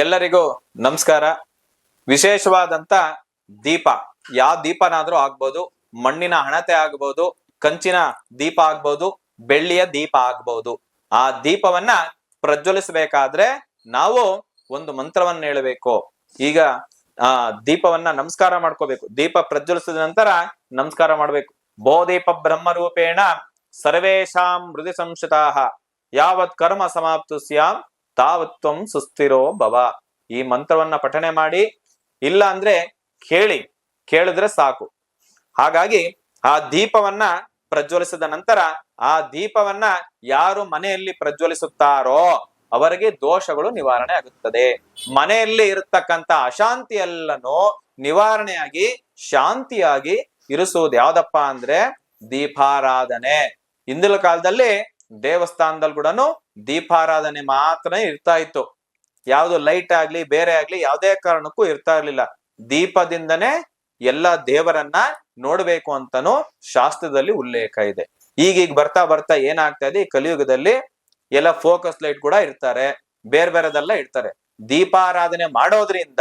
ಎಲ್ಲರಿಗೂ ನಮಸ್ಕಾರ. ವಿಶೇಷವಾದಂತ ದೀಪ. ಯಾವ ದೀಪನಾದ್ರೂ ಆಗ್ಬೋದು, ಮಣ್ಣಿನ ಹಣತೆ ಆಗ್ಬೋದು, ಕಂಚಿನ ದೀಪ ಆಗ್ಬೋದು, ಬೆಳ್ಳಿಯ ದೀಪ ಆಗ್ಬೋದು. ಆ ದೀಪವನ್ನ ಪ್ರಜ್ವಲಿಸಬೇಕಾದ್ರೆ ನಾವು ಒಂದು ಮಂತ್ರವನ್ನ ಹೇಳಬೇಕು. ಈಗ ಆ ದೀಪವನ್ನ ನಮಸ್ಕಾರ ಮಾಡ್ಕೋಬೇಕು. ದೀಪ ಪ್ರಜ್ವಲಿಸಿದ ನಂತರ ನಮಸ್ಕಾರ ಮಾಡ್ಬೇಕು. ಬೋದೀಪ ಬ್ರಹ್ಮರೂಪೇಣ ಸರ್ವೇಶಾಂ ಹೃದಯ ಸಂಶಿತಾ ಯಾವತ್ ಕರ್ಮ ಸಮಾಪ್ತು ಸ್ಯಾಂ ತಾವತ್ವಂ ಸುಸ್ಥಿರೋ ಭವ. ಈ ಮಂತ್ರವನ್ನ ಪಠನೆ ಮಾಡಿ, ಇಲ್ಲ ಅಂದ್ರೆ ಕೇಳಿ, ಕೇಳಿದ್ರೆ ಸಾಕು. ಹಾಗಾಗಿ ಆ ದೀಪವನ್ನ ಪ್ರಜ್ವಲಿಸಿದ ನಂತರ, ಆ ದೀಪವನ್ನ ಯಾರು ಮನೆಯಲ್ಲಿ ಪ್ರಜ್ವಲಿಸುತ್ತಾರೋ ಅವರಿಗೆ ದೋಷಗಳು ನಿವಾರಣೆ ಆಗುತ್ತದೆ. ಮನೆಯಲ್ಲಿ ಇರತಕ್ಕಂತ ಅಶಾಂತಿ ಎಲ್ಲನೂ ನಿವಾರಣೆಯಾಗಿ, ಶಾಂತಿಯಾಗಿ ಇರಿಸುವುದು ಯಾವ್ದಪ್ಪ ಅಂದ್ರೆ ದೀಪಾರಾಧನೆ. ಇಂದಿನ ಕಾಲದಲ್ಲಿ ದೇವಸ್ಥಾನದಲ್ಲಿ ಕೂಡ ದೀಪಾರಾಧನೆ ಮಾತ್ರ ಇರ್ತಾ ಇತ್ತು. ಯಾವುದು ಲೈಟ್ ಆಗ್ಲಿ, ಬೇರೆ ಆಗ್ಲಿ ಯಾವುದೇ ಕಾರಣಕ್ಕೂ ಇರ್ತಾ ಇರ್ಲಿಲ್ಲ. ದೀಪದಿಂದನೇ ಎಲ್ಲ ದೇವರನ್ನ ನೋಡ್ಬೇಕು ಅಂತನೂ ಶಾಸ್ತ್ರದಲ್ಲಿ ಉಲ್ಲೇಖ ಇದೆ. ಈಗೀಗ ಬರ್ತಾ ಬರ್ತಾ ಏನಾಗ್ತಾ ಇದೆ? ಈ ಕಲಿಯುಗದಲ್ಲಿ ಎಲ್ಲ ಫೋಕಸ್ ಲೈಟ್ ಕೂಡ ಇರ್ತಾರೆ. ಬೇರೆ ಬೇರೆದೆಲ್ಲ ಇರ್ತಾರೆ. ದೀಪಾರಾಧನೆ ಮಾಡೋದ್ರಿಂದ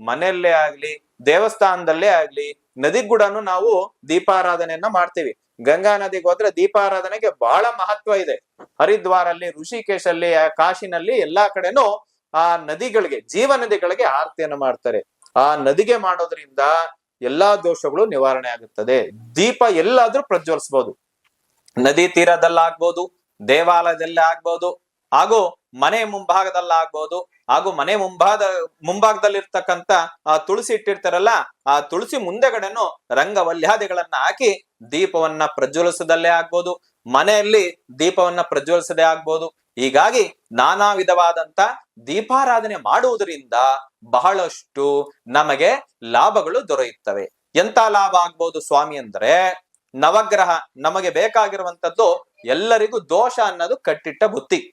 ಮನೆಯಲ್ಲೇ ಆಗ್ಲಿ, ದೇವಸ್ಥಾನದಲ್ಲೇ ಆಗ್ಲಿ ನದಿಗ್ ಕೂಡ ನಾವು ದೀಪಾರಾಧನೆಯನ್ನ ಮಾಡ್ತೀವಿ. ಗಂಗಾ ನದಿಗೆ ಹೋದ್ರೆ ದೀಪಾರಾಧನೆಗೆ ಬಹಳ ಮಹತ್ವ ಇದೆ. ಹರಿದ್ವಾರಲ್ಲಿ, ಋಷಿಕೇಶಲ್ಲಿ, ಆ ಕಾಶಿನಲ್ಲಿ ಎಲ್ಲಾ ಕಡೆನೂ ಆ ನದಿಗಳಿಗೆ, ಜೀವ ನದಿಗಳಿಗೆ ಆರತಿಯನ್ನು ಮಾಡ್ತಾರೆ. ಆ ನದಿಗೆ ಮಾಡೋದ್ರಿಂದ ಎಲ್ಲಾ ದೋಷಗಳು ನಿವಾರಣೆ ಆಗುತ್ತದೆ. ದೀಪ ಎಲ್ಲಾದ್ರೂ ಪ್ರಜ್ವಲಿಸಬಹುದು ನದಿ ತೀರದಲ್ಲಾಗ್ಬೋದು, ದೇವಾಲಯದಲ್ಲಿ ಆಗ್ಬೋದು, ಹಾಗೂ ಮನೆ ಮುಂಭಾಗದಲ್ಲಾಗ್ಬೋದು, ಹಾಗೂ ಮನೆ ಮುಂಭಾಗ ಮುಂಭಾಗದಲ್ಲಿರ್ತಕ್ಕಂತ ಆ ತುಳಸಿ ಇಟ್ಟಿರ್ತಾರಲ್ಲ, ಆ ತುಳಸಿ ಮುಂದೆಗಡೆನು ರಂಗವಲ್ಯಾದಿಗಳನ್ನ ಹಾಕಿ ದೀಪವನ್ನ ಪ್ರಜ್ವಲಿಸದಲ್ಲೇ ಆಗ್ಬೋದು ಮನೆಯಲ್ಲಿ ದೀಪವನ್ನ ಪ್ರಜ್ವಲಿಸದೆ ಆಗ್ಬೋದು. ಹೀಗಾಗಿ ನಾನಾ ವಿಧವಾದಂತ ದೀಪಾರಾಧನೆ ಮಾಡುವುದರಿಂದ ಬಹಳಷ್ಟು ನಮಗೆ ಲಾಭಗಳು ದೊರೆಯುತ್ತವೆ. ಎಂತ ಲಾಭ ಆಗ್ಬೋದು ಸ್ವಾಮಿ ಅಂದ್ರೆ ನವಗ್ರಹ ನಮಗೆ ಬೇಕಾಗಿರುವಂತದ್ದು ಎಲ್ಲರಿಗೂ ದೋಷ ಅನ್ನೋದು ಕಟ್ಟಿಟ್ಟ ಬುತ್ತಿ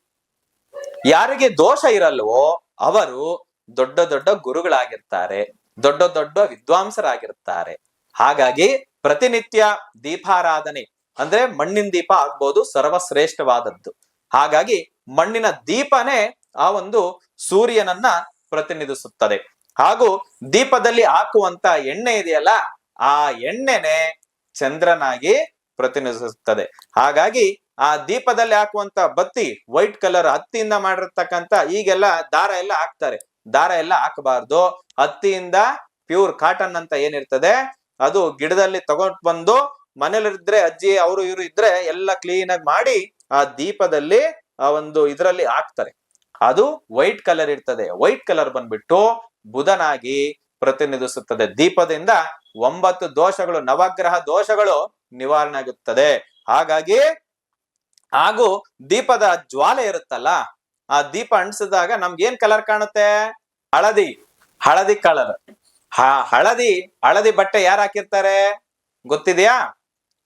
ಯಾರಿಗೆ ದೋಷ ಇರಲ್ವೋ ಅವರು ದೊಡ್ಡ ದೊಡ್ಡ ಗುರುಗಳಾಗಿರ್ತಾರೆ, ದೊಡ್ಡ ದೊಡ್ಡ ವಿದ್ವಾಂಸರಾಗಿರ್ತಾರೆ. ಹಾಗಾಗಿ ಪ್ರತಿನಿತ್ಯ ದೀಪಾರಾಧನೆ ಅಂದ್ರೆ ಮಣ್ಣಿನ ದೀಪ ಆಗ್ಬೋದು ಸರ್ವಶ್ರೇಷ್ಠವಾದದ್ದು. ಹಾಗಾಗಿ ಮಣ್ಣಿನ ದೀಪನೇ ಆ ಒಂದು ಸೂರ್ಯನನ್ನ ಪ್ರತಿನಿಧಿಸುತ್ತದೆ. ಹಾಗೂ ದೀಪದಲ್ಲಿ ಹಾಕುವಂತ ಎಣ್ಣೆ ಇದೆಯಲ್ಲ, ಆ ಎಣ್ಣೆನೆ ಚಂದ್ರನಾಗಿ ಪ್ರತಿನಿಧಿಸುತ್ತದೆ. ಹಾಗಾಗಿ ಆ ದೀಪದಲ್ಲಿ ಹಾಕುವಂತ ಬತ್ತಿ ವೈಟ್ ಕಲರ್ ಹತ್ತಿಯಿಂದ ಮಾಡಿರ್ತಕ್ಕಂಥ ಈಗೆಲ್ಲ ದಾರ ಎಲ್ಲ ಹಾಕ್ತಾರೆ. ದಾರ ಎಲ್ಲ ಹಾಕಬಾರ್ದು. ಹತ್ತಿಯಿಂದ ಪ್ಯೂರ್ ಕಾಟನ್ ಅಂತ ಏನಿರ್ತದೆ, ಅದು ಗಿಡದಲ್ಲಿ ತಗೊಂಡ್ ಬಂದು ಮನೇಲಿದ್ರೆ ಅಜ್ಜಿ, ಅವರು, ಇವರು ಇದ್ರೆ ಎಲ್ಲ ಕ್ಲೀನ್ ಆಗಿ ಮಾಡಿ ಆ ದೀಪದಲ್ಲಿ ಆ ಒಂದು ಇದರಲ್ಲಿ ಹಾಕ್ತಾರೆ. ಅದು ವೈಟ್ ಕಲರ್ ಇರ್ತದೆ. ವೈಟ್ ಕಲರ್ ಬಂದ್ಬಿಟ್ಟು ಬುಧನಾಗಿ ಪ್ರತಿನಿಧಿಸುತ್ತದೆ. ದೀಪದಿಂದ ಒಂಬತ್ತು ದೋಷಗಳು, ನವಗ್ರಹ ದೋಷಗಳು ನಿವಾರಣೆ ಆಗುತ್ತದೆ ಹಾಗಾಗಿ ಹಾಗೂ ದೀಪದ ಜ್ವಾಲೆ ಇರುತ್ತಲ್ಲ, ಆ ದೀಪ ಅಂಟಿಸಿದಾಗ ನಮ್ಗೆ ಏನ್ ಕಲರ್ ಕಾಣುತ್ತೆ? ಹಳದಿ. ಹಳದಿ ಕಲರ್ ಹಳದಿ ಹಳದಿ ಬಟ್ಟೆ ಯಾರು ಹಾಕಿರ್ತಾರೆ? ಗೊತ್ತಿದೆಯಾ?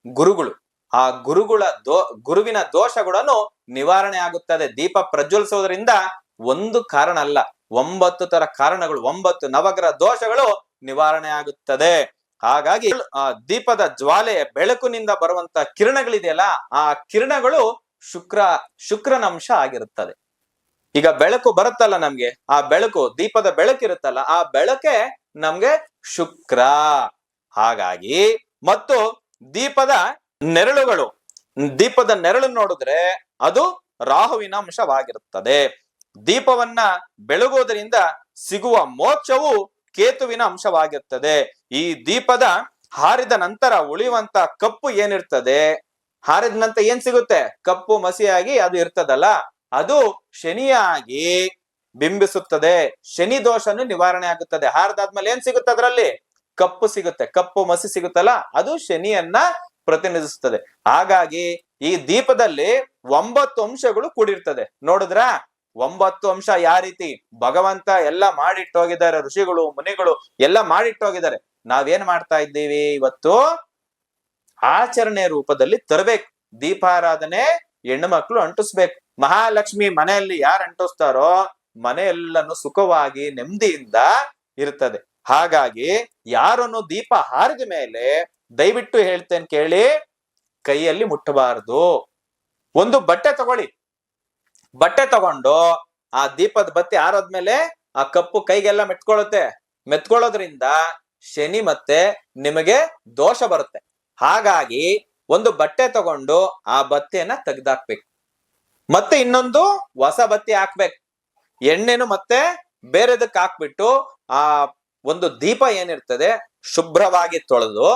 ಗುರುಗಳು. ಆ ಗುರುಗಳ ದೋ, ಗುರುವಿನ ದೋಷಗಳನ್ನು ನಿವಾರಣೆ ಆಗುತ್ತದೆ. ದೀಪ ಪ್ರಜ್ವಲಿಸೋದ್ರಿಂದ ಒಂದು ಕಾರಣ ಅಲ್ಲ, ಒಂಬತ್ತು ತರ ಕಾರಣಗಳು, ಒಂಬತ್ತು ನವಗ್ರಹ ದೋಷಗಳು ನಿವಾರಣೆ ಆಗುತ್ತದೆ. ಹಾಗಾಗಿ ಆ ದೀಪದ ಜ್ವಾಲೆ ಬೆಳಕಿನಿಂದ ಬರುವಂತ ಕಿರಣಗಳಿದೆಯಲ್ಲ, ಆ ಕಿರಣಗಳು ಶುಕ್ರ ಶುಕ್ರನಂಶ ಆಗಿರುತ್ತದೆ. ಈಗ ಬೆಳಕು ಬರುತ್ತಲ್ಲ ನಮ್ಗೆ, ಆ ಬೆಳಕು, ದೀಪದ ಬೆಳಕಿರುತ್ತಲ್ಲ ಆ ಬೆಳಕೆ ನಮ್ಗೆ ಶುಕ್ರ. ಹಾಗಾಗಿ, ಮತ್ತು ದೀಪದ ನೆರಳುಗಳು. ದೀಪದ ನೆರಳು ನೋಡಿದ್ರೆ ಅದು ರಾಹುವಿನ ಅಂಶವಾಗಿರುತ್ತದೆ. ದೀಪವನ್ನ ಬೆಳಗುವುದರಿಂದ ಸಿಗುವ ಮೋಕ್ಷವು ಕೇತುವಿನ ಅಂಶವಾಗಿರುತ್ತದೆ. ಈ ದೀಪದ ಹಾರಿದ ನಂತರ ಉಳಿಯುವಂತ ಕಪ್ಪು ಏನಿರ್ತದೆ? ಹಾರಿದ ನಂತರ ಏನ್ ಸಿಗುತ್ತೆ? ಕಪ್ಪು ಮಸಿಯಾಗಿ ಅದು ಇರ್ತದಲ್ಲ? ಅದು ಶನಿಯಾಗಿ ಬಿಂಬಿಸುತ್ತದೆ. ಶನಿ ದೋಷನು ನಿವಾರಣೆ ಆಗುತ್ತದೆ. ಹಾರದಾದ್ಮೇಲೆ ಏನ್ ಸಿಗುತ್ತೆ ಅದರಲ್ಲಿ? ಕಪ್ಪು ಸಿಗುತ್ತೆ, ಕಪ್ಪು ಮಸಿ ಸಿಗುತ್ತಲ್ಲ, ಅದು ಶನಿಯನ್ನ ಪ್ರತಿನಿಧಿಸುತ್ತದೆ. ಹಾಗಾಗಿ ಈ ದೀಪದಲ್ಲಿ ಒಂಬತ್ತು ಅಂಶಗಳು ಕೂಡಿರ್ತದೆ. ನೋಡಿದ್ರ? ಒಂಬತ್ತು ಅಂಶ ಯಾವ ರೀತಿ? ಭಗವಂತ ಎಲ್ಲ ಮಾಡಿಟ್ಟೋಗಿದ್ದಾರೆ, ಋಷಿಗಳು, ಮುನಿಗಳು ಎಲ್ಲ ಮಾಡಿಟ್ಟೋಗಿದ್ದಾರೆ. ನಾವೇನ್ ಮಾಡ್ತಾ ಇದ್ದೀವಿ? ಇವತ್ತು ಆಚರಣೆ ರೂಪದಲ್ಲಿ ತರಬೇಕು. ದೀಪಾರಾಧನೆ ಹೆಣ್ಣು ಮಕ್ಕಳು ಅಂಟಿಸ್ಬೇಕು. ಮಹಾಲಕ್ಷ್ಮಿ ಮನೆಯಲ್ಲಿ ಯಾರು ಅಂಟಿಸ್ತಾರೋ ಮನೆಯೆಲ್ಲನು ಸುಖವಾಗಿ ನೆಮ್ಮದಿಯಿಂದ ಇರ್ತದೆ. ಹಾಗಾಗಿ ಯಾರನ್ನು ದೀಪ ಹಾರಿದ ಮೇಲೆ ದಯವಿಟ್ಟು ಹೇಳ್ತೇನೆ ಕೇಳಿ, ಕೈಯಲ್ಲಿ ಮುಟ್ಟಬಾರದು. ಒಂದು ಬಟ್ಟೆ ತಗೊಳ್ಳಿ. ಬಟ್ಟೆ ತಗೊಂಡು ಆ ದೀಪದ ಬತ್ತಿ ಹಾರದ್ಮೇಲೆ ಆ ಕಪ್ಪು ಕೈಗೆಲ್ಲ ಮೆತ್ಕೊಳ್ಳುತ್ತೆ. ಮೆತ್ಕೊಳ್ಳೋದ್ರಿಂದ ಶನಿ ಮತ್ತೆ ನಿಮಗೆ ದೋಷ ಬರುತ್ತೆ. ಹಾಗಾಗಿ ಒಂದು ಬಟ್ಟೆ ತಗೊಂಡು ಆ ಬತ್ತಿಯನ್ನ ತೆಗ್ದಾಕ್ಬೇಕು. ಮತ್ತೆ ಇನ್ನೊಂದು ಹೊಸ ಬತ್ತಿ ಹಾಕ್ಬೇಕು. ಎಣ್ಣೆನು ಮತ್ತೆ ಬೇರೆದಕ್ಕೆ ಹಾಕ್ಬಿಟ್ಟು ಆ ಒಂದು ದೀಪ ಏನಿರ್ತದೆ, ಶುಭ್ರವಾಗಿ ತೊಳೆದು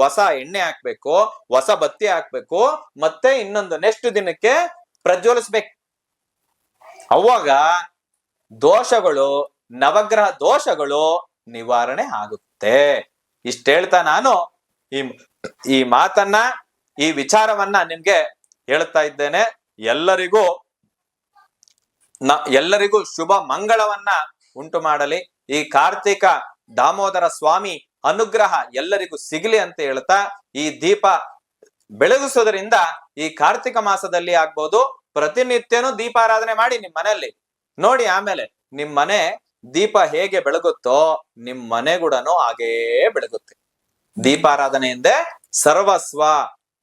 ಹೊಸ ಎಣ್ಣೆ ಹಾಕ್ಬೇಕು, ಹೊಸ ಬತ್ತಿ ಹಾಕ್ಬೇಕು, ಮತ್ತೆ ಇನ್ನೊಂದು ನೆಕ್ಸ್ಟ್ ದಿನಕ್ಕೆ ಪ್ರಜ್ವಲಿಸ್ಬೇಕು. ಅವಾಗ ದೋಷಗಳು, ನವಗ್ರಹ ದೋಷಗಳು ನಿವಾರಣೆ ಆಗುತ್ತೆ. ಇಷ್ಟ ಹೇಳ್ತಾ ನಾನು ಈ ಈ ಮಾತನ್ನ, ಈ ವಿಚಾರವನ್ನ ನಿಮ್ಗೆ ಹೇಳ್ತಾ ಇದ್ದೇನೆ. ಎಲ್ಲರಿಗೂ ನ, ಎಲ್ಲರಿಗೂ ಶುಭ ಮಂಗಳವನ್ನ ಉಂಟು ಮಾಡಲಿ. ಈ ಕಾರ್ತಿಕ ದಾಮೋದರ ಸ್ವಾಮಿ ಅನುಗ್ರಹ ಎಲ್ಲರಿಗೂ ಸಿಗಲಿ ಅಂತ ಹೇಳ್ತಾ ಈ ದೀಪ ಬೆಳಗಿಸೋದ್ರಿಂದ ಈ ಕಾರ್ತಿಕ ಮಾಸದಲ್ಲಿ ಆಗ್ಬೋದು ಪ್ರತಿನಿತ್ಯನೂ ದೀಪಾರಾಧನೆ ಮಾಡಿ ನಿಮ್ಮ ಮನೆಯಲ್ಲಿ. ನೋಡಿ ಆಮೇಲೆ ನಿಮ್ ಮನೆ ದೀಪ ಹೇಗೆ ಬೆಳಗುತ್ತೋ ನಿಮ್ ಮನೆ ಕೂಡನು ಹಾಗೇ ಬೆಳಗುತ್ತೆ. ದೀಪಾರಾಧನೆಯಿಂದ ಸರ್ವಸ್ವ.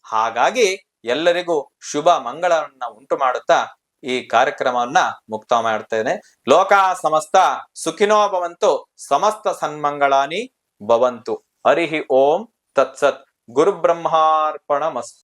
ಹಾಗಾಗಿ ಎಲ್ಲರಿಗೂ ಶುಭ ಮಂಗಳವನ್ನ ಉಂಟು ಮಾಡುತ್ತಾ ಈ ಕಾರ್ಯಕ್ರಮವನ್ನ ಮುಕ್ತ ಮಾಡ್ತೇನೆ. ಲೋಕ ಸಮಸ್ತ ಸುಖಿನೋ ಭವಂತು, ಸಮಸ್ತ ಸನ್ಮಂಗಳಾನಿ ಭವಂತು. ಹರಿಹಿ ಓಂ ತತ್ಸತ್. ಗುರು ಬ್ರಹ್ಮಾರ್ಪಣ